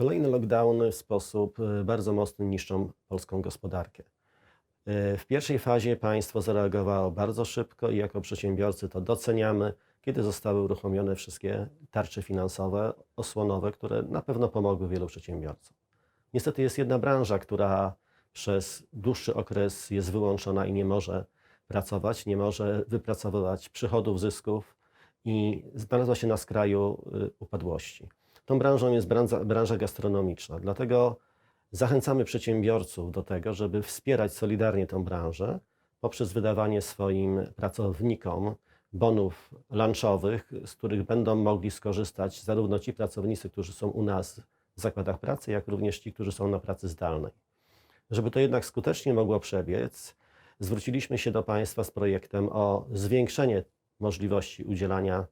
Kolejne lockdowny w sposób e, bardzo mocny niszczą polską gospodarkę. E, W pierwszej fazie państwo zareagowało bardzo szybko i jako przedsiębiorcy to doceniamy, kiedy zostały uruchomione wszystkie tarcze finansowe, osłonowe, które na pewno pomogły wielu przedsiębiorcom. Niestety jest jedna branża, która przez dłuższy okres jest wyłączona i nie może pracować, nie może wypracowywać przychodów, zysków i znalazła się na skraju y, upadłości. Tą branżą jest branża, branża gastronomiczna, dlatego zachęcamy przedsiębiorców do tego, żeby wspierać solidarnie tę branżę poprzez wydawanie swoim pracownikom bonów lunchowych, z których będą mogli skorzystać zarówno ci pracownicy, którzy są u nas w zakładach pracy, jak również ci, którzy są na pracy zdalnej. Żeby to jednak skutecznie mogło przebiec, zwróciliśmy się do Państwa z projektem o zwiększenie możliwości udzielania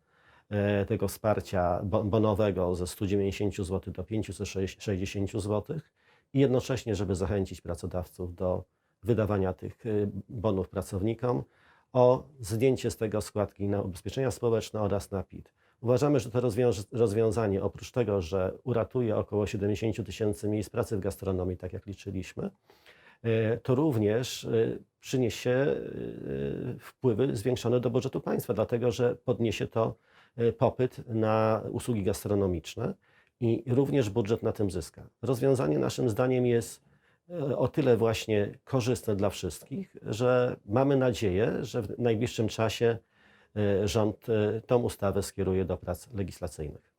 tego wsparcia bo- bonowego ze 190 zł do 560 zł i jednocześnie, żeby zachęcić pracodawców do wydawania tych e, bonów pracownikom o zdjęcie z tego składki na ubezpieczenia społeczne oraz na PIT. Uważamy, że to rozwiązanie, oprócz tego, że uratuje około 70 tysięcy miejsc pracy w gastronomii, tak jak liczyliśmy, e, to również e, przyniesie e, wpływy zwiększone do budżetu państwa, dlatego że podniesie to e, popyt na usługi gastronomiczne i również budżet na tym zyska. Rozwiązanie naszym zdaniem jest e, o tyle właśnie korzystne dla wszystkich, że mamy nadzieję, że w najbliższym czasie e, rząd e, tą ustawę skieruje do prac legislacyjnych.